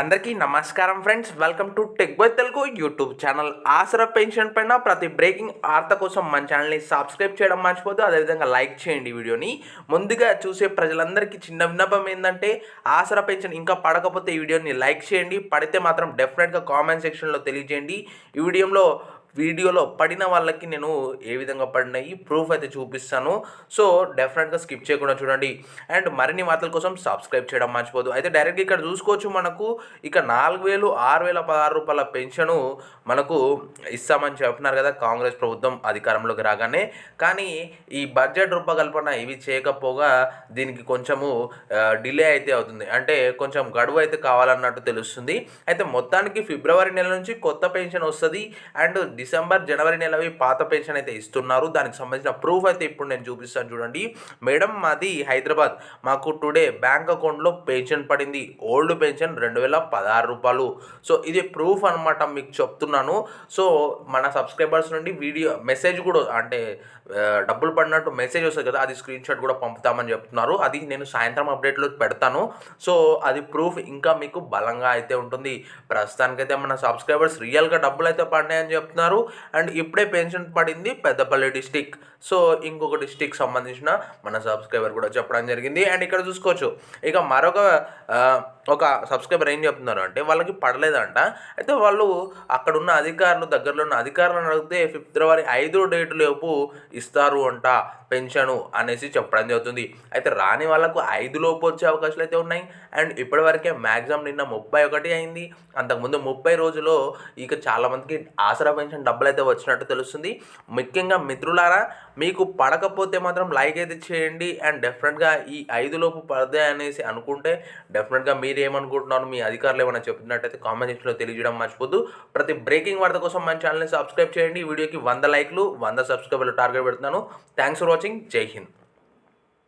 అందరికీ నమస్కారం friends. Welcome to tech by Telugu YouTube channel. Aasara pension పైన ప్రతి బ్రేకింగ్ వార్త కోసం మన ఛానల్ని సబ్స్క్రైబ్ చేయడం మర్చిపోద్దు అదేవిధంగా లైక్ చేయండి వీడియోని. ముందుగా చూసే ప్రజలందరికీ చిన్న విన్నపం ఏంటంటే ఆసరా పెన్షన్ ఇంకా పడకపోతే ఈ వీడియోని లైక్ చేయండి. పడితే మాత్రం డెఫినెట్గా కామెంట్ సెక్షన్లో తెలియజేయండి. ఈ వీడియోలో వీడియోలో పడిన వాళ్ళకి నేను ఏ విధంగా పడినాయి ప్రూఫ్ అయితే చూపిస్తాను. సో డెఫినెట్గా స్కిప్ చేయకుండా చూడండి. అండ్ మరిన్ని వార్తల కోసం సబ్స్క్రైబ్ చేయడం మర్చిపోదు. అయితే డైరెక్ట్గా ఇక్కడ చూసుకోవచ్చు మనకు ఇక నాలుగు వేలు ఆరు వేల పదహారు రూపాయల పెన్షను మనకు ఇస్తామని చెప్తున్నారు కదా కాంగ్రెస్ ప్రభుత్వం అధికారంలోకి రాగానే. కానీ ఈ బడ్జెట్ రూపకల్పన ఇవి చేయకపోగా దీనికి కొంచెము డిలే అయితే అవుతుంది. అంటే కొంచెం గడువు అయితే కావాలన్నట్టు తెలుస్తుంది. అయితే మొత్తానికి ఫిబ్రవరి నెల నుంచి కొత్త పెన్షన్ వస్తుంది. అండ్ డిసెంబర్ జనవరి నెలవి పాత పెన్షన్ అయితే ఇస్తున్నారు. దానికి సంబంధించిన ప్రూఫ్ అయితే ఇప్పుడు నేను చూపిస్తాను చూడండి. మేడం మాది హైదరాబాద్. మాకు టుడే బ్యాంక్ అకౌంట్లో పెన్షన్ పడింది. ఓల్డ్ పెన్షన్ రెండు వేల పదహారు రూపాయలు. సో ఇది ప్రూఫ్ అనమాట మీకు చెప్తున్నాను. సో మన సబ్స్క్రైబర్స్ నుండి వీడియో మెసేజ్ కూడా అంటే డబ్బులు పడినట్టు మెసేజ్ వస్తుంది కదా అది స్క్రీన్ షాట్ కూడా పంపుతామని చెప్తున్నారు. అది నేను సాయంత్రం అప్డేట్లో పెడతాను. సో అది ప్రూఫ్ ఇంకా మీకు బలంగా అయితే ఉంటుంది. ప్రస్తుతానికైతే మన సబ్స్క్రైబర్స్ రియల్గా డబ్బులు అయితే పడినాయని చెప్తున్నారు. అండ్ ఇప్పుడే పెన్షన్ పడింది పెద్దపల్లి డిస్టిక్. సో ఇంకొక డిస్టిక్ సంబంధించిన మన సబ్స్క్రైబర్ కూడా చెప్పడం జరిగింది. అండ్ ఇక్కడ చూసుకోవచ్చు. ఇక మరొక ఒక సబ్స్క్రైబర్ ఏం చెప్తున్నారు అంటే వాళ్ళకి పడలేదంట. అయితే వాళ్ళు అక్కడ ఉన్న అధికారులు దగ్గరలో ఉన్న అధికారులను అడిగితే ఫిబ్రవరి ఐదో డేట్ లోపు ఇస్తారు అంట పెన్షను అనేసి చెప్పడం జరుగుతుంది. అయితే రాని వాళ్ళకు ఐదు లోపు వచ్చే అవకాశాలు అయితే ఉన్నాయి. అండ్ ఇప్పటివరకే మ్యాక్సిమం నిన్న ముప్పై ఒకటి అయింది. అంతకుముందు ముప్పై రోజులో ఇక చాలామందికి ఆసరా పెన్షన్ డబ్బులు అయితే వచ్చినట్టు తెలుస్తుంది. ముఖ్యంగా మిత్రులారా మీకు పడకపోతే మాత్రం లైక్ అయితే చేయండి. అండ్ డెఫినెట్గా ఈ ఐదు లోపు పడదే అనేసి అనుకుంటే డెఫినెట్గా మీరు ఏమనుకుంటున్నారు మీ అధికారులు ఏమైనా చెప్తున్నట్టయితే కామెంట్ సెక్షన్లో తెలియజేయడం మర్చిపోద్దు ప్రతి బ్రేకింగ్ వార్త కోసం మన ఛానల్ని సబ్స్క్రైబ్ చేయండి. ఈ వీడియోకి వంద లైక్లు వంద సబ్స్క్రైబర్లు టార్గెట్ పెడుతున్నాను. థ్యాంక్స్ ఫర్ వాచింగ్ జై హింద్.